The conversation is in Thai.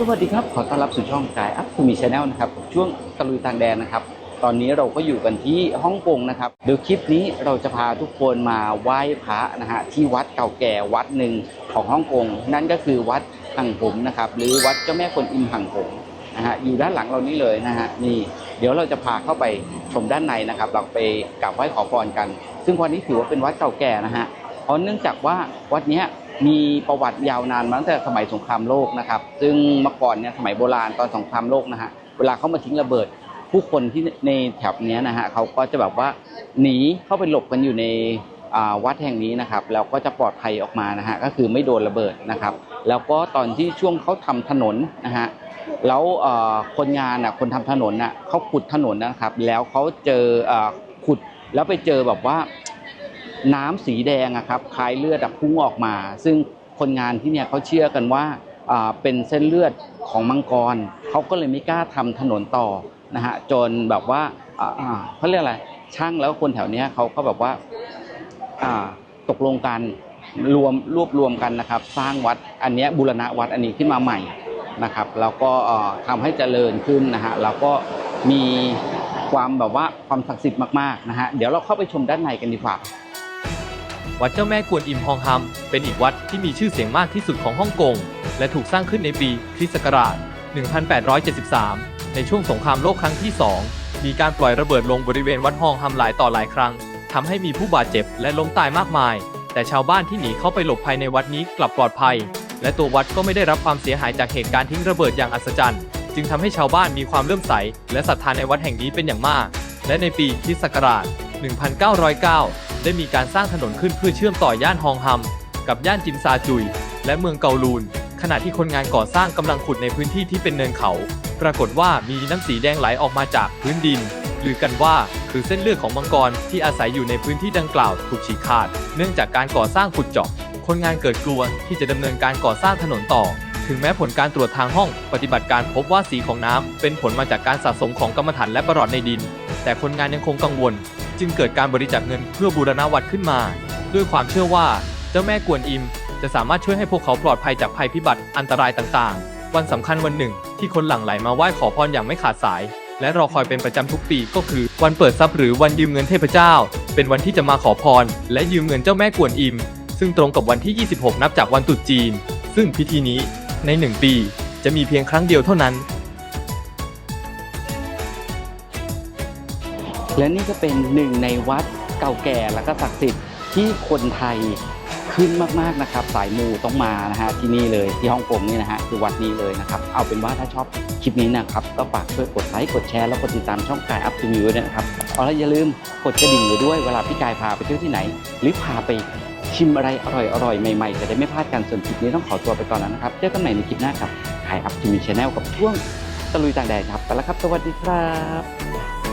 สวัสดีครับ ขอต้อนรับสู่ช่องกายอัพคูมีชาแนลนะครับช่วงตะลุยต่างแดนนะครับ ตอนนี้เราก็อยู่กันที่ฮ่องกงนะครับเดี๋ยวคลิปนี้เราจะพาทุกคนมาไหว้พระนะฮะที่วัดเก่าแก่วัดหนึ่งของฮ่องกงนั่นก็คือวัดหังผมนะครับหรือวัดเจ้าแม่กวนอิมหังผมนะฮะอยู่ด้านหลังเรานี่เลยนะฮะนี่ เดี๋ยวเราจะพาเข้าไปชมด้านในนะครับ เราไปกราบไหว้ขอพรกัน ซึ่งวันนี้ถือว่าเป็นวัดเก่าแก่นะฮะเพราะเนื่องจากว่าวัดเนี้ย มีประวัติยาวนานมาตั้งแต่สมัยสงครามโลกนะครับ ซึ่งเมื่อก่อนเนี่ยสมัยโบราณตอนสงครามโลกนะฮะเวลาเขามาทิ้งระเบิด ผู้คนที่ในแถบนี้นะฮะเขาก็จะแบบว่าหนีเข้าไปหลบกันอยู่ในวัดแห่งนี้นะครับแล้วก็จะปลอดภัยออกมานะฮะก็คือไม่โดนระเบิดนะครับ แล้วก็ตอนที่ช่วงเขาทำถนนนะฮะแล้วคนงานอะคนทำถนนน่ะเขาขุดถนนนะครับ แล้วเขาเจอขุดแล้วไปเจอแบบว่า น้ำสีแดงอะครับคล้ายเลือดพุ่งออกมา ซึ่งคนงานที่เนี่ยเขาเชื่อกันว่าเป็นเส้นเลือดของมังกรเขาก็เลยไม่กล้าทำถนนต่อนะฮะจนแบบว่าเขาเรียกอะไรช่างแล้วคนแถวนี้เขาก็แบบว่าตกลงกันรวมรวบรวมกันนะครับ สร้างวัดอันนี้บูรณะวัดอันนี้ขึ้นมาใหม่นะครับแล้วก็เอ่อทำให้เจริญขึ้นนะฮะแล้วก็มีความแบบว่าความศักดิ์สิทธิ์มากๆนะฮะเดี๋ยวเราเข้าไปชมด้านในกันดีกว่า วัดเจ้าแม่กวนอิมฮองฮัม เป็นอีกวัดที่มีชื่อเสียงมากที่สุดของฮ่องกง และถูกสร้างขึ้นในปีคริสต์ศักราช 1873 ในช่วงสงครามโลกครั้งที่ 2 มีการปล่อยระเบิดลงบริเวณวัดฮองฮัมหลายต่อหลายครั้งทำให้มีผู้บาดเจ็บและล้มตายมากมาย แต่ชาวบ้านที่หนีเข้าไปหลบภัยในวัดนี้กลับปลอดภัย และตัววัดก็ไม่ได้รับความเสียหายจากเหตุการณ์ทิ้งระเบิดอย่างอัศจรรย์ จึงทำให้ชาวบ้านมีความเลื่อมใส และศรัทธาในวัดแห่งนี้เป็นอย่างมาก และในปีคริสต์ศักราช 1909 ได้มีการสร้างถนนขึ้นเพื่อเชื่อมต่อย่านฮองฮัม กับย่านจิมซาจุย และเมืองเกาลูน ขณะที่คนงานก่อสร้างกำลังขุดในพื้นที่ที่เป็นเนินเขา ปรากฏว่ามีน้ำสีแดงไหลออกมาจากพื้นดินหรือกันว่าคือเส้นเลือดของมังกรที่อาศัยอยู่ในพื้นที่ดังกล่าวถูกฉีกขาด เนื่องจากการก่อสร้างขุดเจาะคนงานเกิดกลัวที่จะดำเนินการก่อสร้างถนนต่อ ถึงแม้ผลการตรวจทางห้อง ปฏิบัติการพบว่าสีของน้ำเป็นผลมาจากการสะสมของกรรมฐานและประหลอดในดิน แต่คนงานยังคงกังวล จึงเกิดการบริจาคเงินเพื่อบูรณะวัดขึ้นมา ด้วยความเชื่อว่าเจ้าแม่กวนอิม จะสามารถช่วยให้พวกเขาปลอดภัยจากภัยพิบัติอันตรายต่างๆ วันสำคัญวันหนึ่ง ที่คนหลั่งไหลมาไหว้ขอพรอย่างไม่ขาดสาย และรอคอยเป็นประจำทุกปีก็คือ วันเปิดทรัพย์หรือวันยืมเงินเทพเจ้า เป็นวันที่จะมาขอพร และยืมเงินเจ้าแม่กวนอิม ซึ่งตรงกับวันที่ 26 นับจากวันตรุษจีน ซึ่งพิธีนี้ในหนึ่งปี จะมีเพียงครั้งเดียวเท่านั้น และนี่ก็เป็นหนึ่งในวัดเก่าแก่และก็ศักดิ์สิทธิ์ที่คนไทยขึ้นมากๆนะครับ สายมูต้องมานะฮะที่นี่เลยที่ฮ่องกงนี่นะฮะคือวัดนี้เลยนะครับ เอาเป็นว่าถ้าชอบคลิปนี้นะครับ ก็ฝากช่วยกดไลค์กดแชร์แล้วกดติดตามช่องกายอัพทูมิวด้วยนะครับเอาละอย่าลืมกดกระดิ่งไว้ด้วยเวลาพี่กายพาไปเที่ยวที่ไหน หรือพาไปชิมอะไรอร่อยๆ ใหม่ๆ จะได้ไม่พลาดกันส่วนคลิปนี้ต้องขอตัวไปก่อนแล้วนะครับเจอกันใหม่ในคลิปหน้ากับกายอัพทูมิวชาแนลกับช่วงตะลุยต่างแดนครับไปแล้วครับ สวัสดีครับ